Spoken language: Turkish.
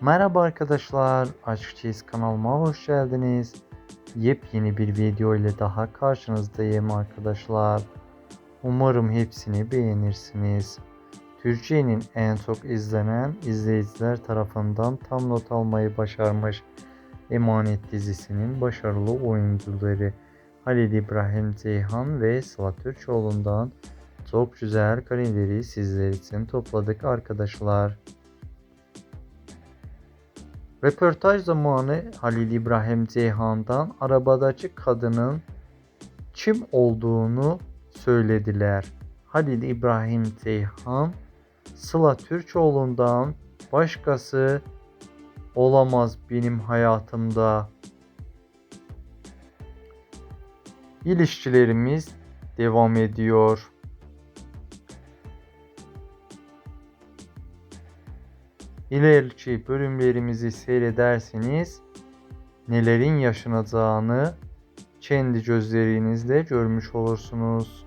Merhaba arkadaşlar, Aşk kanalıma hoş geldiniz. Yepyeni bir video ile daha karşınızdayım arkadaşlar. Umarım hepsini beğenirsiniz. Türkiye'nin en çok izlenen izleyiciler tarafından tam not almayı başarmış Emanet dizisinin başarılı oyuncuları Halil İbrahim Ceyhan ve Sıla Türkoğlu'ndan çok güzel kareleri sizler için topladık arkadaşlar. Röportaj zamanı Halil İbrahim Ceyhan'dan arabadaki kadının kim olduğunu söylediler. Halil İbrahim Ceyhan, Sıla Türkoğlu'ndan başkası olamaz benim hayatımda. İlişkilerimiz devam ediyor. İleriki bölümlerimizi seyrederseniz nelerin yaşanacağını kendi gözlerinizle görmüş olursunuz.